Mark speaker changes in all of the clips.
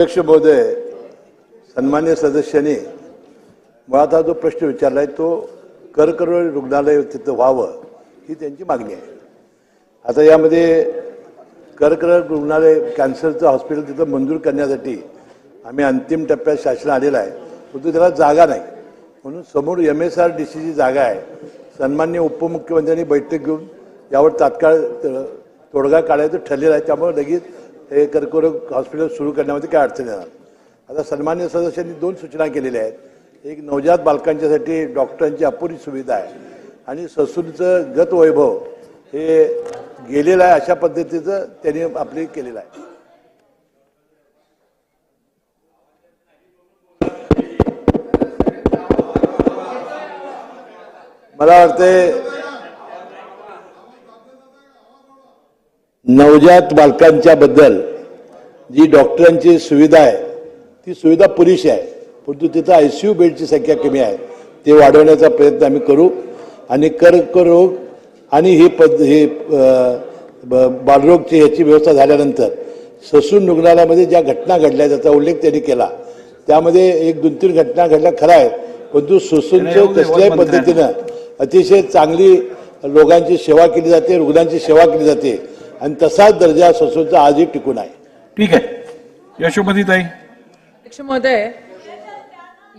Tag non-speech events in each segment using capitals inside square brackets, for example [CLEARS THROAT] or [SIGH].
Speaker 1: अध्यक्ष महोदय सन्मान्य सदस्यांनी मुळात हा जो प्रश्न विचारला आहे तो कर्करोग रुग्णालय तिथं व्हावं ही त्यांची मागणी आहे. आता यामध्ये कर्करोग रुग्णालय कॅन्सरचं हॉस्पिटल तिथं मंजूर करण्यासाठी आम्ही अंतिम टप्प्यात शासन आलेला आहे. परंतु त्याला जागा नाही. म्हणून समोर एम एस आर डी सीची जागा आहे. सन्मान्य उपमुख्यमंत्र्यांनी बैठक घेऊन यावर तात्काळ तोडगा काढायचं ठरलेलं आहे. त्यामुळे लगेच हे कर्करोग हॉस्पिटल सुरू करण्यामध्ये काय अडचण येणार? आता सन्मान्य सदस्यांनी दोन सूचना केलेल्या आहेत. एक नवजात बालकांच्यासाठी डॉक्टरांची अपुरी सुविधा आहे आणि ससूनचं गत वैभव हे गेलेलं आहे अशा पद्धतीचं त्यांनी आपली केलेलं आहे. मला वाटते नवजात बालकांच्या बद्दल जी डॉक्टरांची सुविधा आहे ती सुविधा पुरेशी आहे परंतु तिथं आय सी यू बेडची संख्या कमी आहे. ते वाढवण्याचा प्रयत्न आम्ही करू आणि कर्करोग आणि ही पद हे बालरोगची ह्याची व्यवस्था झाल्यानंतर ससून रुग्णालयामध्ये ज्या घटना घडल्या त्याचा उल्लेख त्यांनी केला. त्यामध्ये एक दोन तीन घटना घडल्या खरं आहे परंतु ससूनचं तसल्याही पद्धतीनं अतिशय चांगली लोकांची सेवा केली जाते रुग्णांची सेवा केली जाते. आणि तसाच दर्जा ससूनचा आजही टिकून आहे.
Speaker 2: ठीक आहे. यशोमती ताई
Speaker 3: अध्यक्ष महोदय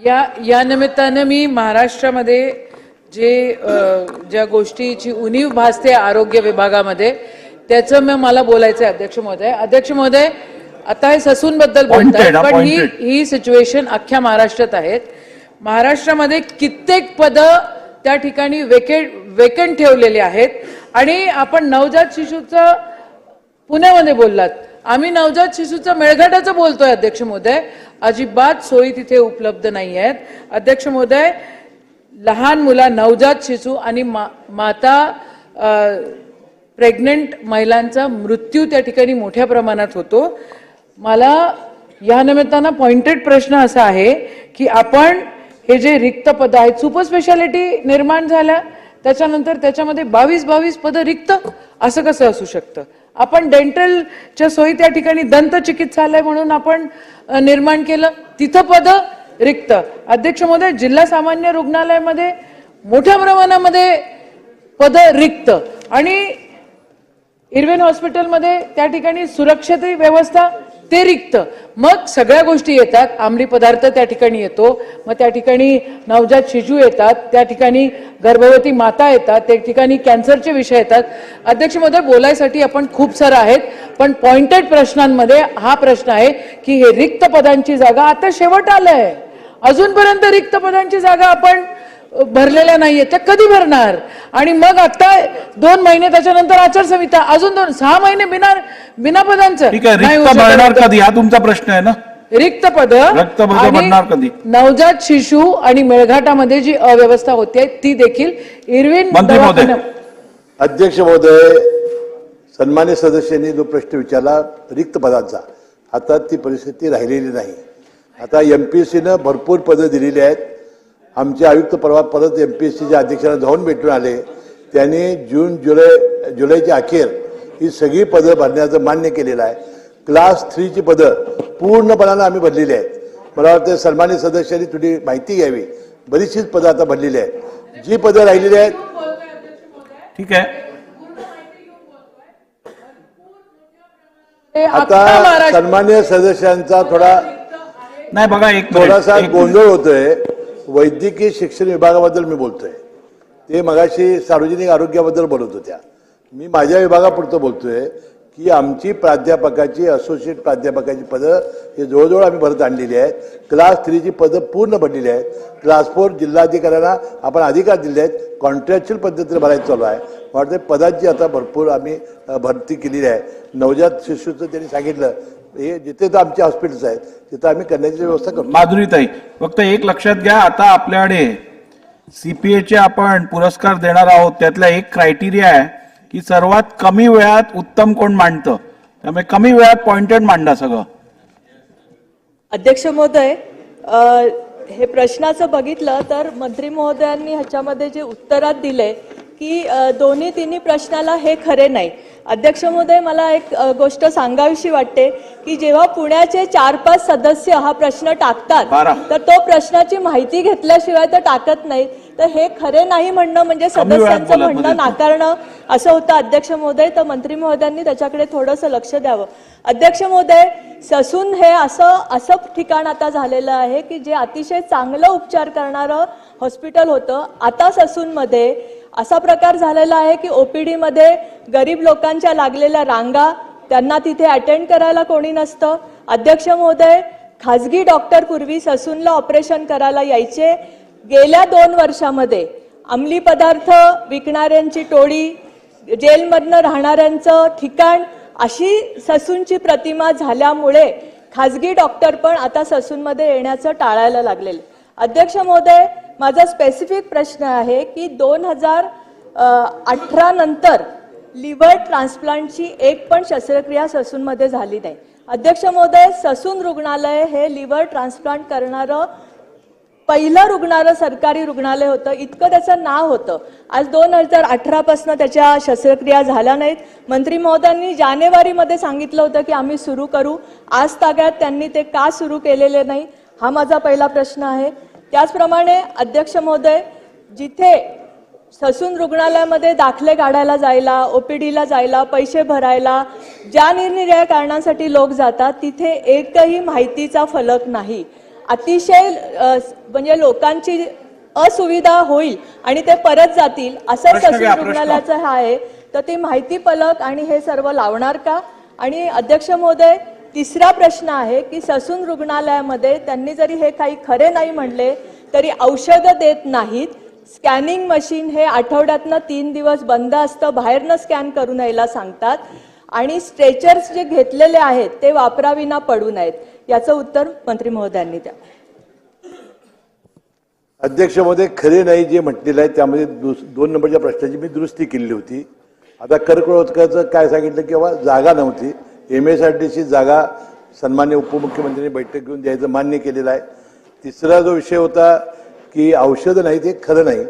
Speaker 3: या या निमित्तानं मी महाराष्ट्रामध्ये जे अ, ज्या गोष्टीची उणीव भासते आरोग्य विभागामध्ये त्याचं मग मला बोलायचं आहे अध्यक्ष महोदय. अध्यक्ष महोदय आता हे ससून बद्दल
Speaker 2: Pointed,
Speaker 3: बोलतात
Speaker 2: हा,
Speaker 3: पण ही
Speaker 2: pointed.
Speaker 3: ही सिच्युएशन अख्ख्या महाराष्ट्रात आहेत. महाराष्ट्रामध्ये कित्येक पदं त्या ठिकाणी वेकेट वेकंट ठेवलेली आहेत. आणि आपण नवजात शिशूचं पुण्यामध्ये बोललात. आम्ही नवजात शिशूचं मेळघाटाचं बोलतोय अध्यक्ष महोदय. अजिबात सोयी तिथे उपलब्ध नाही आहेत अध्यक्ष महोदय लहान मुला नवजात शिशू आणि मा, माता प्रेग्नंट महिलांचा मृत्यू त्या ठिकाणी मोठ्या प्रमाणात होतो. मला या निमित्तानं पॉइंटेड प्रश्न असा आहे की आपण हे जे रिक्त पद आहेत सुपर स्पेशालिटी निर्माण झाल्या त्याच्यानंतर त्याच्यामध्ये बावीस बावीस पदं रिक्त असं कसं असू शकतं? आपण डेंटलच्या सोयी त्या ठिकाणी दंत चिकित्सालय म्हणून आपण निर्माण केलं. तिथं पदं रिक्त. अध्यक्ष महोदय जिल्हा सामान्य रुग्णालयामध्ये मोठ्या प्रमाणामध्ये पद रिक्त. आणि इरवेन हॉस्पिटलमध्ये त्या ठिकाणी सुरक्षित व्यवस्था ते रिक्त मग सगळ्या गोष्टी येतात. आमली पदार्थ त्या ठिकाणी येतो. मग त्या ठिकाणी नवजात शिशू येतात. त्या ठिकाणी गर्भवती माता येतात. त्या ठिकाणी कॅन्सरचे विषय येतात. अध्यक्ष महोदय बोलायसाठी आपण खूप सारं आहेत. पण पॉइंटेड प्रश्नांमध्ये हा प्रश्न आहे की हे रिक्त पदांची जागा आता शेवट आलं आहे अजूनपर्यंत रिक्त पदांची जागा आपण भरलेल्या नाहीये त्या कधी भरणार? आणि मग आता दोन महिने त्याच्यानंतर आचारसंहिता अजून दोन सहा महिने बिना बिना पदांचं.
Speaker 2: भरणार कधी? हा तुमचा प्रश्न आहे ना?
Speaker 3: रिक्त पद
Speaker 2: रिक्त पदं भरणार कधी?
Speaker 3: नवजात शिशू आणि मेळघाटामध्ये जी अव्यवस्था होते ती देखील इरविन
Speaker 1: अध्यक्ष महोदय सन्मान्य सदस्यांनी जो प्रश्न विचारला रिक्त पदांचा. आता ती परिस्थिती राहिलेली नाही. आता एम पी सीनं भरपूर पदं दिलेली आहेत. आमचे आयुक्त परवा परत एम पी एस सीच्या अध्यक्षांना जाऊन भेटून आले. त्यांनी जून जुलै जुलैच्या अखेर ही सगळी पदं भरण्याचं मान्य केलेलं आहे. क्लास थ्रीची पदं पूर्णपणानं आम्ही भरलेली आहेत. मला वाटतं सन्मान्य सदस्यांनी थोडी माहिती घ्यावी. बरीचशीच पदं आता भरलेली आहेत. जी पदं राहिलेली आहेत
Speaker 2: ठीक आहे.
Speaker 1: आता सन्मान्य सदस्यांचा थोडा
Speaker 2: नाही बघा एक
Speaker 1: थोडासा. गोंधळ होतोय. वैद्यकीय शिक्षण विभागाबद्दल मी बोलतोय. ते मगाशी सार्वजनिक आरोग्याबद्दल बोलत होत्या. मी माझ्या विभागापुरतं बोलतोय की आमची प्राध्यापकाची असोसिएट प्राध्यापकाची पदं हे जवळजवळ आम्ही भरत आणलेली आहेत. क्लास थ्रीची पदं पूर्ण भरलेली आहेत. क्लास फोर जिल्हाधिकाऱ्यांना आपण अधिकार दिले आहेत. कॉन्ट्रॅक्च्युअल पद्धतीने भरायचं चालू आहे. वाटतं पदांची आता भरपूर आम्ही भरती केलेली आहे. नवजात शिशूचं त्यांनी सांगितलं हे जिथे तर आमचे हॉस्पिटल्स आहेत तिथं आम्ही करण्याची व्यवस्था करतो.
Speaker 2: माधुरीताई फक्त एक लक्षात घ्या आता आपल्याकडे सीपीएचे आपण पुरस्कार देणार आहोत. त्यातला एक क्रायटेरिया आहे की सर्वात कमी वेळात उत्तम कोण मांडतं? त्यामुळे कमी वेळात पॉइंटेड मांडा सगळं.
Speaker 4: अध्यक्ष महोदय हे प्रश्नाचं बघितलं तर मंत्री महोदयांनी ह्याच्यामध्ये जे उत्तरात दिले की दोन्ही तिन्ही प्रश्नाला हे खरे नाही. अध्यक्ष महोदय मला एक गोष्ट सांगावीशी वाटते की जेव्हा पुण्याचे चार पाच सदस्य हा प्रश्न टाकतात. तर तो प्रश्नाची माहिती घेतल्याशिवाय तर टाकत नाहीत तर हे खरे नाही म्हणणं म्हणजे सदस्यांचं म्हणणं. नाकारणं असं होतं अध्यक्ष महोदय तर मंत्री महोदयांनी त्याच्याकडे थोडंसं लक्ष द्यावं अध्यक्ष महोदय ससून हे असं असं ठिकाण आता झालेलं आहे की जे अतिशय चांगलं उपचार करणारं हॉस्पिटल होतं आता ससूनमध्ये असा प्रकार झालेला आहे की ओ पी डीमध्ये गरीब लोकांच्या लागलेल्या रांगा त्यांना तिथे अटेंड करायला कोणी नसतं. अध्यक्ष महोदय खाजगी डॉक्टर पूर्वी ससूनला ऑपरेशन करायला यायचे. गेल्या दोन वर्षामध्ये अंमली पदार्थ विकणाऱ्यांची टोळी जेलमधनं राहणाऱ्यांचं ठिकाण अशी ससूनची प्रतिमा झाल्यामुळे खाजगी डॉक्टर पण आता ससूनमध्ये येण्याचं टाळायला लागलेले. अध्यक्ष महोदय माझा स्पेसिफिक प्रश्न आहे की दोन हजार अठरा नंतर लिव्हर ट्रान्सप्लांटची एक पण शस्त्रक्रिया ससूनमध्ये झाली नाही. अध्यक्ष महोदय ससून रुग्णालय हे लिव्हर ट्रान्सप्लांट करणारं पहिलं रुग्णालय सरकारी रुग्णालय होतं. इतकं त्याचं नाव होतं. आज दोन हजार अठरापासून त्याच्या शस्त्रक्रिया झाल्या नाहीत. मंत्री महोदयांनी जानेवारीमध्ये सांगितलं होतं की आम्ही सुरू करू. आज ताग्यात त्यांनी ते का सुरू केलेले नाही हा माझा पहिला प्रश्न आहे. त्याचप्रमाणे अध्यक्ष महोदय जिथे ससून रुग्णालयामध्ये दाखले काढायला जायला ओपीडीला जायला पैसे भरायला ज्या निरनिराळ्या कारणांसाठी लोक जातात तिथे एकही माहितीचा फलक नाही. अतिशय म्हणजे लोकांची असुविधा होईल आणि ते परत जातील असं ससून. रुग्णालयाचं हा आहे तर ती माहिती फलक आणि हे सर्व लावणार का? आणि अध्यक्ष महोदय तिसरा प्रश्न आहे की ससून रुग्णालयामध्ये त्यांनी जरी हे काही खरे नाही म्हणले तरी औषधं देत नाहीत. स्कॅनिंग मशीन हे आठवड्यातनं तीन दिवस बंद असतं बाहेरनं स्कॅन करून यायला सांगतात. आणि स्ट्रेचर्स जे घेतलेले आहेत ते वापराविना पडू नयेत. याचं उत्तर मंत्री महोदयांनी द्या.
Speaker 1: अध्यक्षामध्ये खरे नाही जे म्हटलेलं आहे त्यामध्ये दुस- दोन नंबरच्या प्रश्नाची मी दुरुस्ती केली होती. आता कर्करोधकाचं काय सांगितलं किंवा जागा नव्हती. M S R T C जागा सन्मान्य उपमुख्यमंत्र्यांनी बैठक घेऊन द्यायचं मान्य केलेलं आहे. तिसरा जो विषय होता की औषधं नाही ते खरं नाही.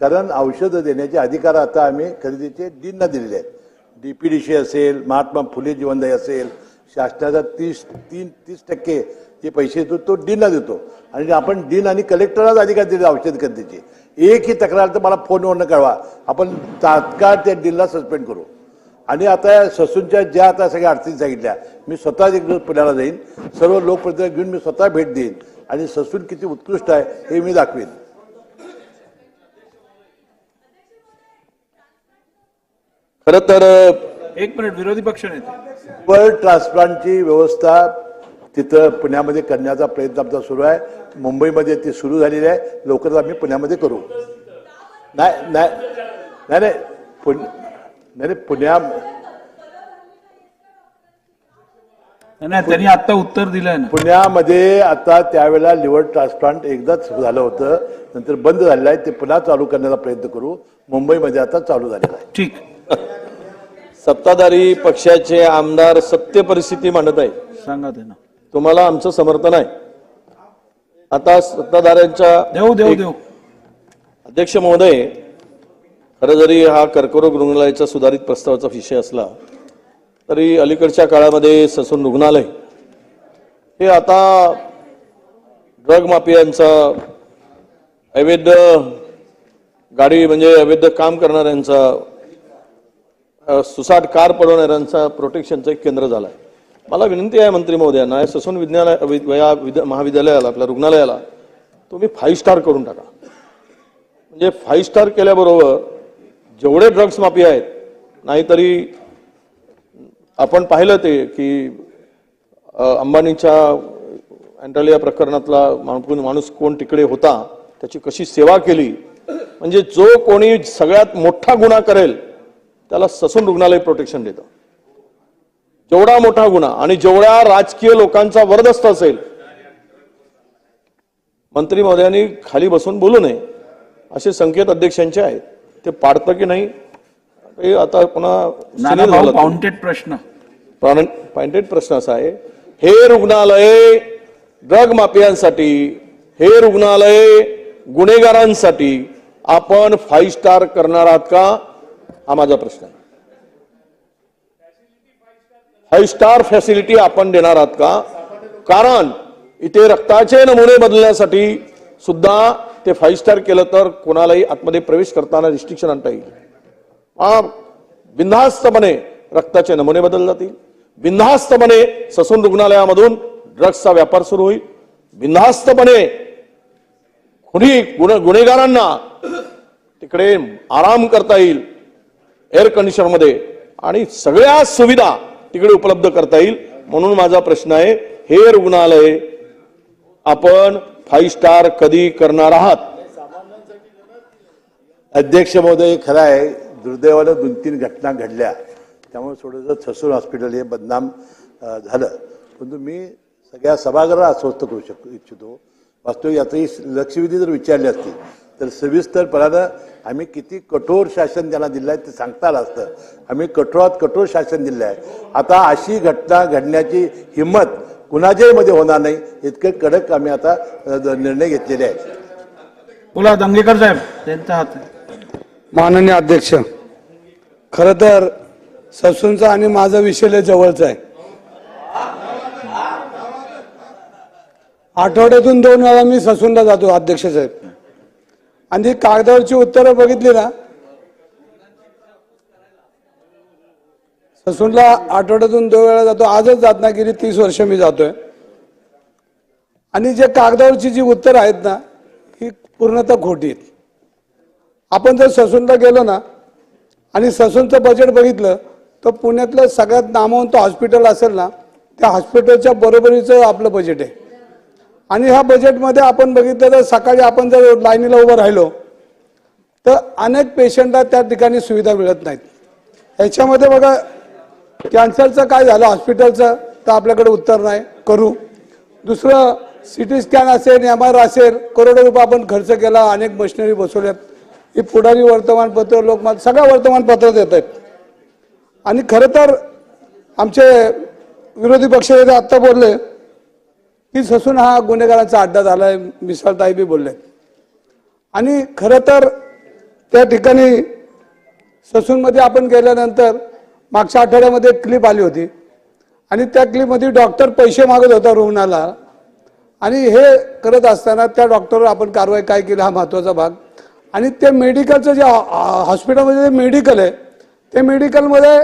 Speaker 1: कारण औषधं देण्याचे अधिकार आता आम्ही खरेदीचे डीनना दिलेले आहेत. डी पी डी सी असेल महात्मा फुले जीवनदायी असेल शासनाचा तीस तीन तीस टक्के जे पैसे येतो तो डीनला देतो. आणि आपण डीन आणि कलेक्टरलाच अधिकार दिले औषध खरेदीचे. एकही तक्रार तर मला फोनवरनं कळवा. आपण तात्काळ त्या डीनला सस्पेंड करू. आणि आता ससूनच्या ज्या आता सगळ्या अडचणी सांगितल्या मी स्वतःच एक दिवस पुण्याला जाईन सर्व लोकप्रतिनिधी घेऊन मी स्वतः भेट देईन आणि ससून किती उत्कृष्ट आहे हे मी दाखवेन.
Speaker 5: खर तर
Speaker 2: एक मिनिट विरोधी पक्ष नेते.
Speaker 1: लिव्हर ट्रान्सप्लांटची व्यवस्था तिथं पुण्यामध्ये करण्याचा प्रयत्न आमचा सुरू आहे. मुंबईमध्ये ती सुरू झालेली आहे. लवकरच आम्ही पुण्यामध्ये करू. नाही नाही नाही नाही. पुण नाही पुण्या
Speaker 2: नाही, नाही त्यांनी आता उत्तर दिलंय ना.
Speaker 1: पुण्यामध्ये आता त्यावेळेला लिव्हर ट्रान्सप्लांट एकदाच झालं होतं. नंतर बंद झालेलं आहे. ते पुन्हा चालू करण्याचा प्रयत्न करू. मुंबईमध्ये आता चालू झालेला आहे.
Speaker 2: ठीक.
Speaker 5: सत्ताधारी पक्षाचे आमदार सत्य परिस्थिती मांडत आहे
Speaker 2: सांगा त्यांना.
Speaker 5: तुम्हाला आमचं समर्थन आहे. आता सत्ताधाऱ्यांच्या
Speaker 2: देऊ देऊ देऊ.
Speaker 5: अध्यक्ष महोदय खरं जरी हा कर्करोग रुग्णालयाचा सुधारित प्रस्तावाचा विषय असला तरी अलीकडच्या काळामध्ये ससून रुग्णालय हे आता ड्रग माफियांचा अवैध गाडी म्हणजे अवैध काम करणाऱ्यांचा सुसाट कार पडवणाऱ्यांचा प्रोटेक्शनचं एक केंद्र झालं आहे मला विनंती आहे मंत्री महोदयांना ससून विज्ञान या विद्या- महाविद्यालयाला आपल्या रुग्णालयाला तुम्ही फाईव्ह स्टार करून टाका. म्हणजे फाईव्ह स्टार केल्याबरोबर जेवढे ड्रग्स माफी आहेत नाहीतरी आपण पाहिलं ते की अंबानीच्या अँटालिया प्रकरणातला माणूस माणूस कोण तिकडे होता त्याची कशी सेवा केली म्हणजे जो कोणी सगळ्यात मोठा गुन्हा करेल त्याला ससून रुग्णालय प्रोटेक्शन देतं. जेवढा मोठा गुन्हा आणि जेवढ्या राजकीय लोकांचा वरदस्त असेल मंत्री महोदयांनी खाली बसून बोलू नये असे संकेत अध्यक्षांचे आहेत. ते पाडतं की नाही आता पुन्हा.
Speaker 2: काउंटेड प्रश्न.
Speaker 5: पॉइंटेड प्रश्न असा आहे हे रुग्णालय ड्रग माफियांसाठी हे रुग्णालय गुन्हेगारांसाठी आपण फाईव्ह स्टार करणार आहात का? हा माझा प्रश्न आहे. फाईव्ह स्टार फॅसिलिटी आपण देणार आहात का? कारण इथे रक्ताचे नमुने बदलण्यासाठी सुद्धा ते फाईव्ह स्टार केलं तर कोणालाही आतमध्ये प्रवेश करताना रिस्ट्रिक्शन आणता येईल. बिंधास्तपणे बिनधास्तपणे रक्ताचे नमुने बदल जातील. बिनधास्तपणे ससून रुग्णालयामधून ड्रग्सचा व्यापार सुरू होईल. बिनधास्तपणे खुनी गुन्हे गुन्हेगारांना तिकडे आराम करता येईल एअर कंडिशनमध्ये आणि सगळ्या सुविधा तिकडे उपलब्ध करता येईल. म्हणून माझा प्रश्न आहे हे रुग्णालय आपण फाईव्ह स्टार कधी करणार आहात?
Speaker 1: अध्यक्ष महोदय खरं आहे दुर्दैवानं दोन तीन घटना घडल्या. त्यामुळे थोडंसं ससून हॉस्पिटल हे बदनाम झालं. परंतु मी सगळ्या सभागृहाला अस्वस्थ करू शक इच्छितो. वास्तविक यातही लक्षवेधी जर विचारली असती तर सविस्तरपणानं आम्ही किती कठोर शासन त्यांना दिलं आहे ते सांगता आलं असतं. आम्ही कठोरात कठोर शासन दिलं आहे आता अशी घटना घडण्याची हिंमत कुणाच्याही मध्ये होणार नाही. इतके कडक आम्ही आता निर्णय घेतलेले आहेत.
Speaker 2: बोला दंगेकर साहेब. त्यांचा हात.
Speaker 6: माननीय अध्यक्ष खर तर ससूनचा आणि माझा विषय लय जवळचा आहे. आठवड्यातून दोन वेळा मी ससूनला जातो अध्यक्ष साहेब. आणि ती कागदावरची उत्तरं बघितली ना ससूनला आठवड्यातून दोन वेळा जातो. आजच जात नाही गेली तीस वर्ष मी जातोय. आणि जे कागदावरची जी उत्तरं आहेत ना ही पूर्णतः खोटी आहेत. आपण जर ससूनला गेलो ना आणि ससूनचं बजेट बघितलं तर पुण्यातलं सगळ्यात नामवंत हॉस्पिटल असेल ना त्या हॉस्पिटलच्या बरोबरीचं आपलं बजेट आहे. आणि ह्या बजेटमध्ये आपण बघितलं तर सकाळी आपण जर लाईनीला उभं राहिलो तर अनेक पेशंटला त्या ठिकाणी सुविधा मिळत नाहीत. याच्यामध्ये बघा कॅन्सरचं काय झालं? हॉस्पिटलचं? तर आपल्याकडे उत्तर नाही. करू. दुसरं सी टी स्कॅन असेल एम आर असेल करोडो रुपये आपण खर्च केला अनेक मशिनरी बसवल्यात. ही पुढारी वर्तमानपत्र लोकमत सगळ्या वर्तमानपत्रात येत आहेत. आणि खरं तर आमचे विरोधी पक्ष आत्ता बोलले की ससून हा गुन्हेगारांचा अड्डा झालाय मिसाळताई बी बोलले आणि खरं तर त्या ठिकाणी ससूनमध्ये आपण गेल्यानंतर मागच्या आठवड्यामध्ये एक क्लिप आली होती. आणि त्या क्लिपमध्ये डॉक्टर पैसे मागत होता रुग्णाला. आणि हे करत असताना त्या डॉक्टरवर आपण कारवाई काय केली हा महत्त्वाचा भाग. आणि ते मेडिकलचं जे हॉस्पिटलमध्ये जे मेडिकल आहे ते मेडिकलमध्ये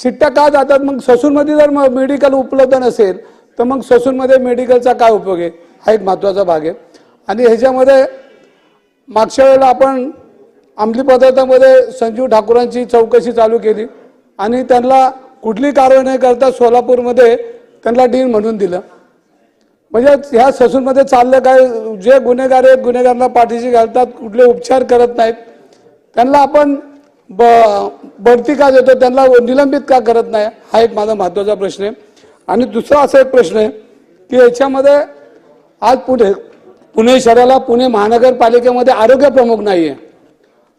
Speaker 6: चिठ्ठ्या का जातात? मग ससूनमध्ये जर मेडिकल उपलब्ध नसेल तर मग ससूनमध्ये मेडिकलचा काय उपयोग आहे? हा एक महत्त्वाचा भाग आहे. आणि ह्याच्यामध्ये मागच्या वेळेला आपण अंमली पदार्थामध्ये संजीव ठाकूरांची चौकशी चालू केली. आणि त्यांना कुठली कारवाई नाही करता सोलापूरमध्ये त्यांना डीन म्हणून दिलं. म्हणजे ह्या ससूनमध्ये चाललं काय जे गुन्हेगार आहेत गुन्हेगारांना पाठीशी घालतात कुठले उपचार करत नाहीत. त्यांना आपण ब बढती का देतो त्यांना निलंबित का करत नाही हा एक माझा महत्त्वाचा प्रश्न आहे. आणि दुसरा असा एक प्रश्न आहे की याच्यामध्ये आज पुढे पुणे शहराला पुणे महानगरपालिकेमध्ये आरोग्य प्रमुख नाही आहे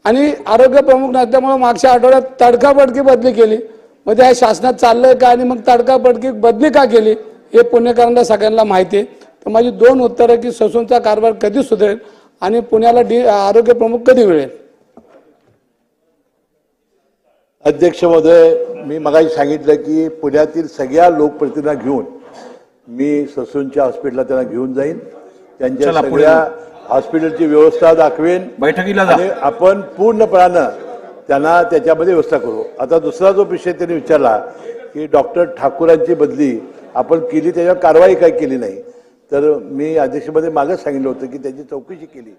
Speaker 6: आणि आरोग्य प्रमुख नसल्यामुळे मागच्या आठवड्यात तडकाफडकी बदली केली. म्हणजे या शासनात चाललंय का आणि मग तडकाफडकी बदली का केली हे पुणेकरांना सगळ्यांना माहिती आहे. तर माझी दोन उत्तरं की ससूनचा कारभार कधी सुधरेल आणि पुण्याला डी आरोग्य प्रमुख कधी मिळेल?
Speaker 1: अध्यक्ष महोदय मी मगाशी सांगितलं की पुण्यातील सगळ्या लोकप्रतिनिधींना घेऊन मी ससूनच्या हॉस्पिटलला त्यांना घेऊन जाईन. त्यांच्या सगळ्या हॉस्पिटलची व्यवस्था दाखवेन.
Speaker 2: बैठकीला
Speaker 1: आणि आपण पूर्णपणानं त्यांना त्याच्यामध्ये व्यवस्था करू. आता दुसरा जो विषय त्यांनी विचारला की डॉक्टर ठाकूरांची बदली आपण केली त्याच्यावर कारवाई काय केली नाही. तर मी अध्यक्षमध्ये मागच सांगितलं होतं की त्याची चौकशी केली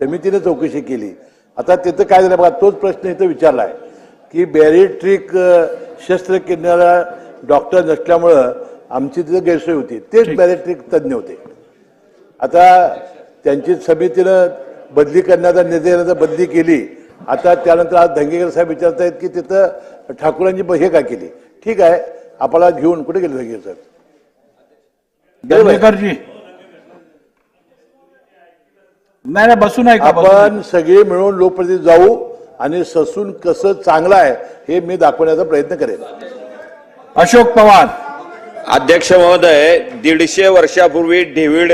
Speaker 1: समितीने चौकशी केली. आता तिथं काय झालं बघा तोच प्रश्न इथं विचारला आहे की बॅरिट्रिक शस्त्रक्रियाला डॉक्टर नसल्यामुळं आमची तिथं गैरसोय होती. तेच बॅरिट्रिक तज्ज्ञ होते. आता त्यांची समितीनं बदली करण्याचा निर्णय घेण्याचा बदली केली. आता त्यानंतर आज धंगेकर साहेब विचारत आहेत की तिथं ठाकूरांची हे का केली? ठीक आहे आपल्याला घेऊन कुठे गेले धंगेकर साहेब?
Speaker 2: नाही नाही बसून ऐका बसून
Speaker 1: आपण सगळे मिळून लोकप्रतिनिधी जाऊ आणि ससून कसं चांगलं आहे हे मी दाखवण्याचा प्रयत्न करेन.
Speaker 2: अशोक पवार.
Speaker 7: अध्यक्ष महोदय दीडशे वर्षापूर्वी डेव्हिड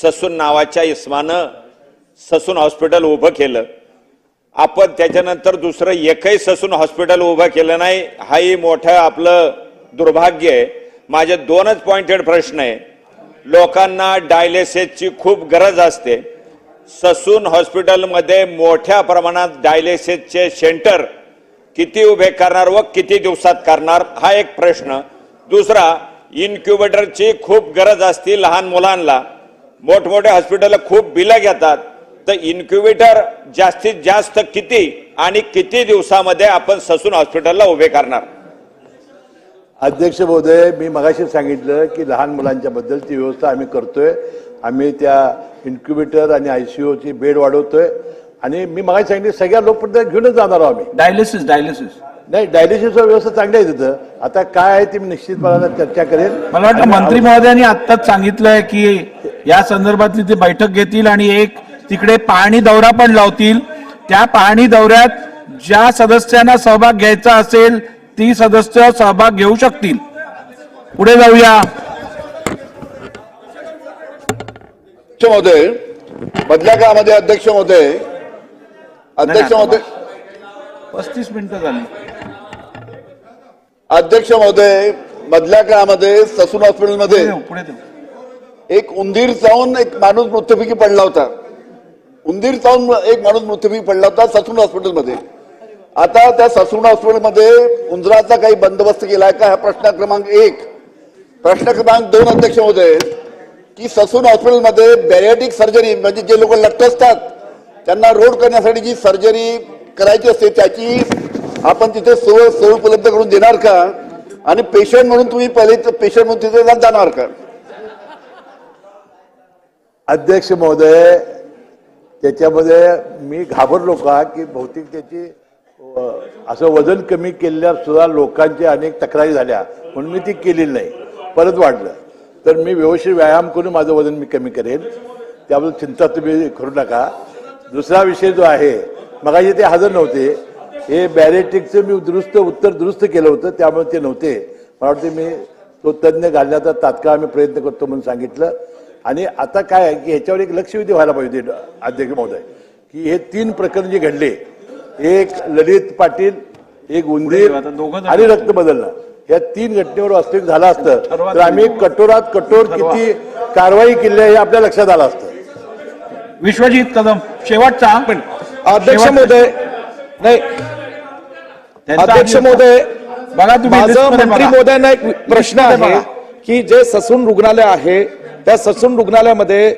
Speaker 7: ससून नावाच्या इस्मानं ससून हॉस्पिटल उभं केलं. आपण त्याच्यानंतर दुसरं एकही ससून हॉस्पिटल उभं केलं नाही. हाही मोठं आपलं दुर्भाग्य आहे. माझे दोनच पॉइंटेड प्रश्न आहे. लोकांना डायलिसिसची खूप गरज असते. ससून हॉस्पिटलमध्ये मोठ्या प्रमाणात डायलिसिसचे सेंटर किती उभे करणार व किती दिवसात करणार हा एक प्रश्न. दुसरा इन्क्युबेटरची खूप गरज असते लहान मुलांना. मोठमोठे हॉस्पिटल खूप बिलं घेतात. तर इन्क्युबेटर जास्तीत जास्त किती आणि किती दिवसामध्ये आपण ससून हॉस्पिटलला उभे करणार?
Speaker 1: अध्यक्ष महोदय मी मगाशी सांगितलं की लहान मुलांच्या बद्दलची व्यवस्था आम्ही करतोय. आम्ही त्या इन्क्युबेटर आणि आयसीयूची बेड वाढवतोय. आणि मी मगाशी सांगितलं सगळ्या लोकप्रतिनिधी घेऊनच जाणार आहोत आम्ही.
Speaker 2: Dialysis dialysis.
Speaker 1: नाही डायलिसिस व्यवस्था चांगली आहे तिथं. आता काय आहे ती मी निश्चितपणाने चर्चा करेन.
Speaker 2: मला वाटतं मंत्री महोदयांनी आत्ताच सांगितलंय की या संदर्भातली ते बैठक घेतील आणि एक तिकडे पाहणी दौरा पण लावतील. त्या पाहणी दौऱ्यात ज्या सदस्यांना सहभाग घ्यायचा असेल ती सदस्य सहभाग घेऊ शकतील. पुढे जाऊया.
Speaker 8: अध्यक्ष महोदय मधल्या काळामध्ये अध्यक्ष महोदय अध्यक्ष महोदय
Speaker 2: पस्तीस मिनिटं झाली.
Speaker 8: अध्यक्ष महोदय मधल्या काळामध्ये ससून हॉस्पिटलमध्ये
Speaker 2: पुढे
Speaker 8: एक उंदीर चावून एक माणूस मृत्यूपैकी पडला होता. उंदीर चावून एक माणूस मृत्यूपैकी पडला होता ससून हॉस्पिटलमध्ये. आता त्या ससून हॉस्पिटलमध्ये उंदराचा काही बंदोबस्त केलाय का? हा प्रश्न क्रमांक एक. प्रश्न क्रमांक दोन अध्यक्ष महोदय की ससून हॉस्पिटलमध्ये बॅरियाटिक सर्जरी म्हणजे जे लोक लटकतात त्यांना रोड करण्यासाठी जी सर्जरी करायची असते त्याची आपण तिथे सोय सोय उपलब्ध करून देणार का? आणि पेशंट म्हणून तुम्ही पहिले पेशंट म्हणून तिथे जाणार का?
Speaker 1: अध्यक्ष महोदय त्याच्यामध्ये मी घाबरलो का की बहुतेक त्याची असं वजन कमी केल्यावर सुद्धा लोकांच्या अनेक तक्रारी झाल्या म्हणून मी ती केलेली नाही. परत वाढलं. तर मी व्यवस्थित व्यायाम करून माझं वजन मी कमी करेन. त्याबद्दल चिंता तुम्ही करू नका. दुसरा विषय जो आहे मगाशी ते हजर नव्हते. हे बॅरेटिकचं मी दुरुस्त उत्तर दुरुस्त केलं होतं त्यामुळे ते नव्हते. मला वाटते मी तो तज्ज्ञ घालण्याचा तात्काळ आम्ही प्रयत्न करतो म्हणून सांगितलं. आणि आता काय आहे की ह्याच्यावर एक लक्षवेधी व्हायला पाहिजे अध्यक्ष महोदय. की हे तीन प्रकरण जे घडले एक ललित पाटील एक उंदीर आणि रक्त बदलणं. या तीन घटनेवर वास्तविक झालं असतं. तर आम्ही कठोरात कठोर किती कारवाई केली आहे हे आपल्या लक्षात आलं असतं.
Speaker 2: विश्वजित कदम शेवटचा.
Speaker 5: अध्यक्ष महोदय नाही. अध्यक्ष महोदय
Speaker 2: बघा तुम्ही
Speaker 5: माझं मंत्री. महोदयांना एक प्रश्न आहे. की जे ससून रुग्णालय आहे त्या ससून रुग्णालयामध्ये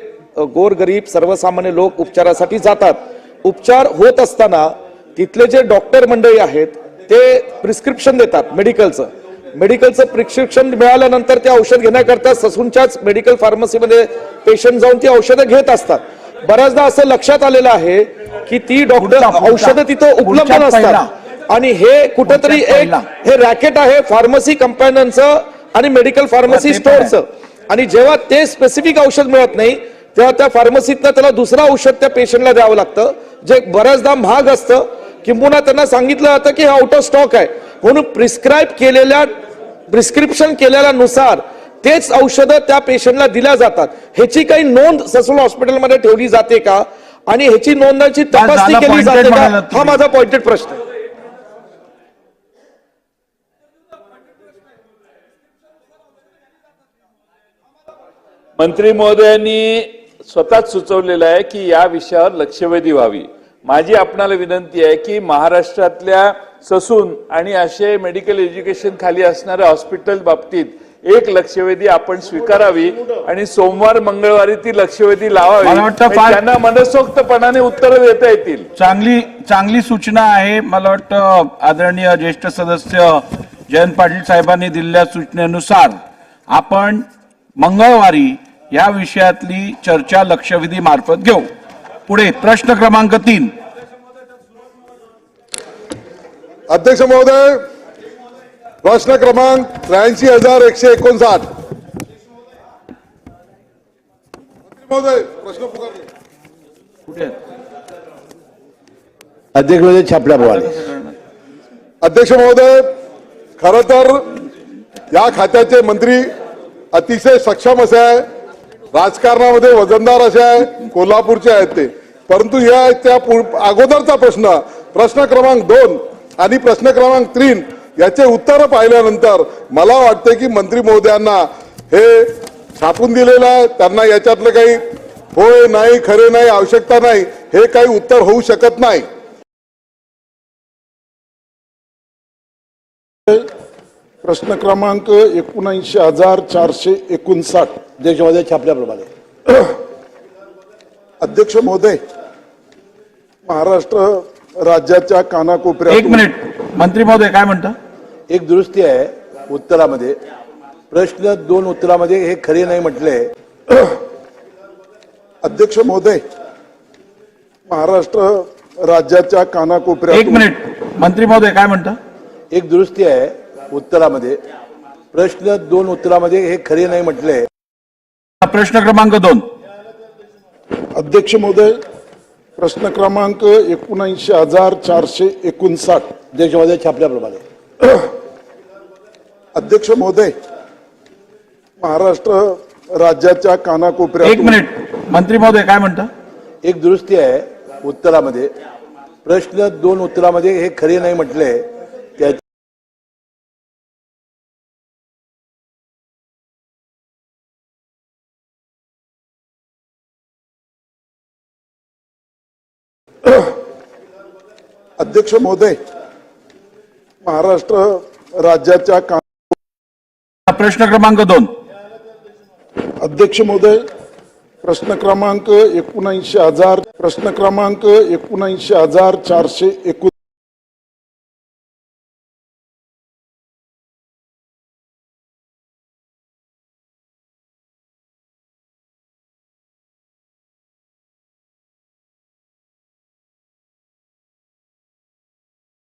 Speaker 5: गोरगरीब सर्वसामान्य लोक उपचारासाठी जातात. उपचार होत असताना तिथले जे डॉक्टर मंडळी आहेत ते प्रिस्क्रिप्शन देतात मेडिकलचं. मेडिकलचं प्रिस्क्रिप्शन मिळाल्यानंतर ते औषध घेण्याकरता ससूनच्याच मेडिकल फार्मसीमध्ये पेशंट जाऊन ती औषधं घेत असतात. बऱ्याचदा असं लक्षात आलेलं आहे की ती डॉक्टर औषधं तिथं उपलब्ध. नसतात. आणि हे कुठंतरी एक. हे रॅकेट आहे फार्मसी कंपन्यांचं आणि मेडिकल फार्मसी. स्टोअरचं आणि जेव्हा ते स्पेसिफिक औषध मिळत नाही तेव्हा त्या फार्मसीतनं त्याला दुसरं औषध त्या पेशंटला द्यावं लागतं. जे बऱ्याचदा महाग असतं. किंबहुना त्यांना सांगितलं जातं की हे आउट ऑफ स्टॉक आहे. म्हणून प्रिस्क्राईब केलेल्या प्रिस्क्रिप्शन केलेल्यानुसार तेच औषधं त्या पेशंटला दिल्या जातात. ह्याची काही नोंद ससून हॉस्पिटलमध्ये ठेवली जाते का? आणि ह्याची नोंदची तपासणी केली जाते का? हा. माझा पॉइंटेड प्रश्न आहे.
Speaker 9: मंत्री महोदयांनी स्वतःच सुचवलेलं आहे की या विषयावर लक्षवेधी व्हावी. माझी आपणाला विनंती आहे की महाराष्ट्रातल्या ससून आणि असे मेडिकल एज्युकेशन खाली असणाऱ्या हॉस्पिटल बाबतीत एक लक्षवेधी आपण स्वीकारावी आणि सोमवार मंगळवारी ती लक्षवेधी लावावी. त्यांना मनसोक्तपणाने उत्तरं देता येतील.
Speaker 2: चांगली चांगली सूचना आहे. मला वाटतं आदरणीय ज्येष्ठ सदस्य जयंत पाटील साहेबांनी दिलेल्या सूचनेनुसार आपण मंगळवारी या विषयातली चर्चा लक्षवेधी मार्फत घेऊ. पुढे प्रश्न क्रमांक तीन.
Speaker 10: अध्यक्ष महोदय प्रश्न क्रमांक त्र्याऐंशी हजार एकशे एकोणसाठ. महोदय प्रश्न पुकारले.
Speaker 2: कुठे
Speaker 1: अध्यक्ष महोदय छापल्या प्रमाणे
Speaker 10: अध्यक्ष महोदय खर तर या खात्याचे मंत्री अतिशय सक्षम असे आहे. राजकारणामध्ये वजनदार असे आहे. कोल्हापूरचे आहेत ते. परंतु या त्या पु- अगोदरचा प्रश्न. प्रश्न क्रमांक दोन आणि प्रश्न क्रमांक तीन.
Speaker 11: याचे उत्तर पाहिल्यानंतर मला वाटते की मंत्री महोदयांना हे छापून दिलेलं आहे. त्यांना याच्यातलं काही होय नाही खरे नाही आवश्यकता नाही हे काही उत्तर होऊ शकत नाही.
Speaker 10: प्रश्न क्रमांक एकोणऐंशी हजार चारशे एकोणसाठ.
Speaker 1: अध्यक्ष महोदय छापल्याप्रमाणे [CLEARS THROAT]
Speaker 10: अध्यक्ष महोदय महाराष्ट्र राज्याच्या
Speaker 2: एक
Speaker 10: कानाकोपऱ्यात
Speaker 2: मिनिट. मंत्री महोदय काय म्हणता?
Speaker 1: एक दुरुस्ती आहे उत्तरामध्ये. प्रश्न दोन उत्तरामध्ये हे खरे नाही म्हटले. [CLEARS THROAT]
Speaker 10: अध्यक्ष महोदय महाराष्ट्र राज्याच्या
Speaker 2: एक
Speaker 10: कानाकोपऱ्यात
Speaker 2: मिनिट. मंत्री महोदय काय म्हणता?
Speaker 1: एक दुरुस्ती आहे उत्तरामध्ये. प्रश्न दोन उत्तरामध्ये हे खरे नाही म्हटले.
Speaker 2: प्रश्न क्रमांक दोन.
Speaker 10: अध्यक्ष महोदय प्रश्न क्रमांक एकोणऐंशी हजार चारशे एकोणसाठ.
Speaker 1: अध्यक्ष महोदय छापल्याप्रमाणे [CLEARS THROAT]
Speaker 10: अध्यक्ष महोदय महाराष्ट्र राज्याच्या
Speaker 2: एक
Speaker 10: कानाकोपऱ्यात
Speaker 2: मिनिट. मंत्री महोदय काय म्हणता?
Speaker 1: एक दुरुस्ती आहे उत्तरामध्ये. प्रश्न दोन उत्तरामध्ये हे खरे नाही म्हटले. त्या
Speaker 10: अध्यक्ष महोदय महाराष्ट्र राज्याच्या
Speaker 2: प्रश्न क्रमांक दोन.
Speaker 10: अध्यक्ष महोदय प्रश्न क्रमांक एकोणऐंशी हजार प्रश्न क्रमांक एकोणऐंशी हजार चारशे एकोण